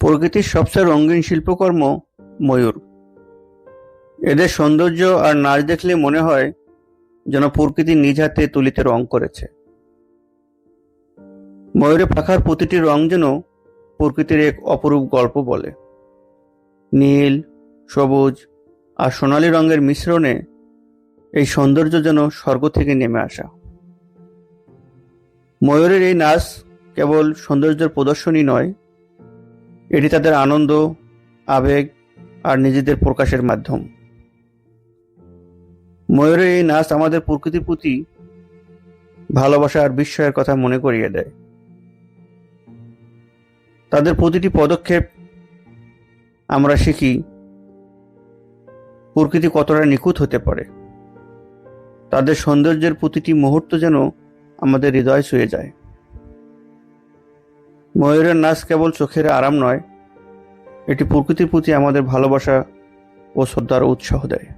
প্রকৃতির সবচেয়ে রঙিন শিল্পকর্ম ময়ূর। এদের সৌন্দর্য আর নাচ দেখলে মনে হয় যেন প্রকৃতি নিজ হাতে তুলিতে রং করেছে। ময়ূরে পাখার প্রতিটি রং যেন প্রকৃতির এক অপরূপ গল্প বলে। নীল, সবুজ আর সোনালী রঙের মিশ্রণে এই সৌন্দর্য যেন স্বর্গ থেকে নেমে আসা। ময়ূরের এই নাচ কেবল সৌন্দর্যের প্রদর্শনী নয় এটি তাদের আনন্দ, আবেগ আর নিজেদের প্রকাশের মাধ্যম। ময়ূরের এই নাচ আমাদের প্রকৃতির প্রতি ভালোবাসা আর বিস্ময়ের কথা মনে করিয়ে দেয়। তাদের প্রতিটি পদক্ষেপ আমরা শিখি প্রকৃতি কতটা নিখুঁত হতে পারে। তাদের সৌন্দর্যের প্রতিটি মুহূর্ত যেন আমাদের হৃদয় ছুঁয়ে যায়। ময়ূরের নাচ কেবল চোখের আরাম নয়, এটি প্রকৃতির প্রতি আমাদের ভালোবাসা ও শ্রদ্ধার উৎসাহ দেয়।